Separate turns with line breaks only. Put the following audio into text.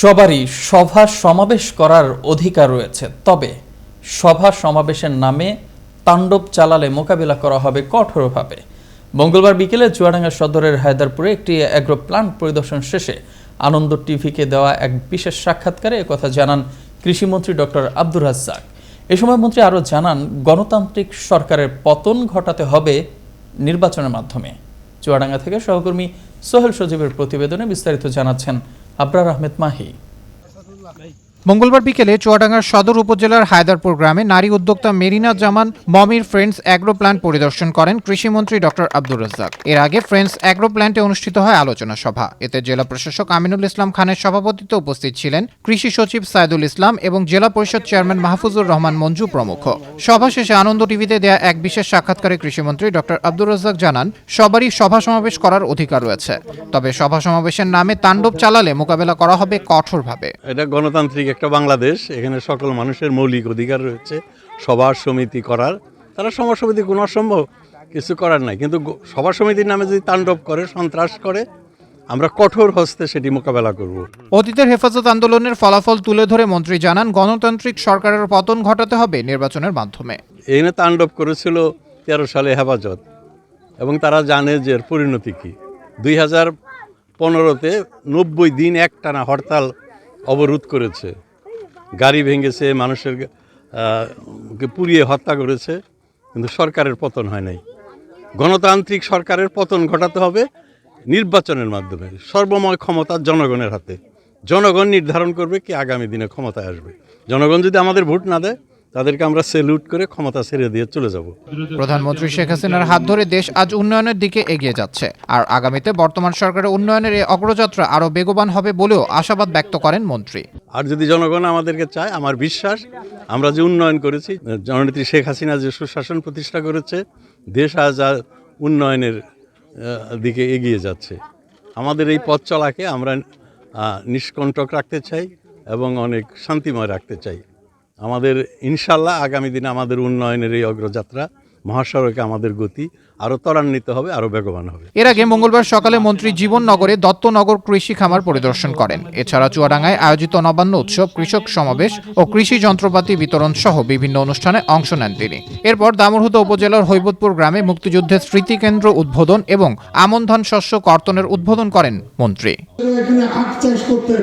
সবারই সভা সমাবেশ করার অধিকার রয়েছে। তবে সভা সমাবেশের নামে তাণ্ডব চালালে মোকাবিলা করা হবে কঠোরভাবে। মঙ্গলবার বিকেলে চুয়াডাঙ্গা সদরের হায়দারপুরে একটি অ্যাগ্রো প্লান্ট পরিদর্শন শেষে আনন্দ টিভিকে দেওয়া এক বিশেষ সাক্ষাৎকারে একথা জানান কৃষিমন্ত্রী ডক্টর আব্দুর রাজ্জাক। এ সময় মন্ত্রী আরও জানান, গণতান্ত্রিক সরকারের পতন ঘটাতে হবে নির্বাচনের মাধ্যমে। চুয়াডাঙ্গা থেকে সহকর্মী সোহেল সজীবের প্রতিবেদনে বিস্তারিত জানাচ্ছেন আবরার আহমেদ মাহি।
মঙ্গলবার বিকেলে চুয়াডাঙ্গার সদর উপজেলার হায়দারপুর গ্রামে নারী উদ্যোক্তা মেরিনা জামান মমির ফ্রেন্ডস অ্যাগ্রো প্ল্যান্ট পরিদর্শন করেন কৃষিমন্ত্রী ডক্টর আব্দুর রাজ্জাক। এর আগে ফ্রেন্ডস অ্যাগ্রো প্ল্যান্টে অনুষ্ঠিত হয় আলোচনা সভা। এতে জেলা প্রশাসক আমিনুল ইসলাম খানের সভাপতিত্বে উপস্থিত ছিলেন কৃষি সচিব সাইদুল ইসলাম এবং জেলা পরিষদ চেয়ারম্যান মাহফুজুর রহমান মঞ্জু প্রমুখ। সভা শেষে আনন্দ টিভিতে দেয়া এক বিশেষ সাক্ষাৎকারে কৃষিমন্ত্রী ডক্টর আব্দুর রাজ্জাক জানান, সবারই সভা সমাবেশ করার অধিকার রয়েছে। তবে সভা সমাবেশের নামে তাণ্ডব চালালে মোকাবেলা করা হবে কঠোরভাবে।
এটা গণতান্ত্রিক একটা বাংলাদেশ এখানে সকল মানুষের মৌলিক অধিকার রয়েছে সভা সমিতি করার। তারা সভা সমিতি কোনো অসম্ভব কিছু করার নাই। কিন্তু সভা সমিতির নামে যদি তাণ্ডব করে সন্ত্রাস করে আমরা কঠোর হস্তে সেটি মোকাবেলা করব।
অতীতের হেফাজত আন্দোলনের ফলাফল তুলে ধরে মন্ত্রী জানান গণতান্ত্রিক সরকারের পতন ঘটাতে হবে নির্বাচনের মাধ্যমে।
এখানে তাণ্ডব করেছিল তেরো সালে হেফাজত এবং তারা জানে যে এর পরিণতি কী। দুই হাজার পনেরোতে নব্বই দিন একটানা হরতাল অবরোধ করেছে। গাড়ি ভেঙেছে, মানুষের পুড়িয়ে হত্যা করেছে, কিন্তু সরকারের পতন হয় নাই। গণতান্ত্রিক সরকারের পতন ঘটাতে হবে নির্বাচনের মাধ্যমে, সর্বময় ক্ষমতা জনগণের হাতে। জনগণ নির্ধারণ করবে কি আগামী দিনে ক্ষমতায় আসবে। জনগণ যদি আমাদের ভোট না দেয় তাদেরকে আমরা সেলুট করে ক্ষমতা ছেড়ে দিয়ে চলে যাব।
প্রধানমন্ত্রী শেখ হাসিনার হাত ধরে দেশ আজ উন্নয়নের দিকে এগিয়ে যাচ্ছে। আর আগামীতে বর্তমান সরকারের উন্নয়নের এই অগ্রযাত্রা আরও বেগবান হবে বলেও আশাবাদ ব্যক্ত করেন মন্ত্রী।
আর যদি জনগণ আমাদেরকে চায় আমার বিশ্বাস আমরা যে উন্নয়ন করেছি জননেত্রী শেখ হাসিনা যে সুশাসন প্রতিষ্ঠা করেছে দেশ আজ উন্নয়নের দিকে এগিয়ে যাচ্ছে। আমাদের এই পথ চলাকে আমরা নিষ্কণ্টক রাখতে চাই এবং অনেক শান্তিময় রাখতে চাই। আমাদের ইনশাল্লাহ আগামী দিনে আমাদের উন্নয়নের এই অগ্রযাত্রা মহাসড়কে আমাদের গতি আরও ত্বরান্বিত হবে আরও বেগবান হবে।
এর আগে মঙ্গলবার সকালে মন্ত্রী জীবননগরে দত্তনগর কৃষি খামার পরিদর্শন করেন। এছাড়া চুয়াডাঙ্গায় আয়োজিত নবান্ন উৎসব কৃষক সমাবেশ ও কৃষি যন্ত্রপাতি বিতরণ সহ বিভিন্ন অনুষ্ঠানে অংশ নেন তিনি। এরপর দামোরহুদা উপজেলার হৈবতপুর গ্রামে মুক্তিযুদ্ধের স্মৃতিকেন্দ্র উদ্বোধন এবং আমন ধান শস্য কর্তনের উদ্বোধন করেন মন্ত্রী।
এখানে আখ চাষ করতেন।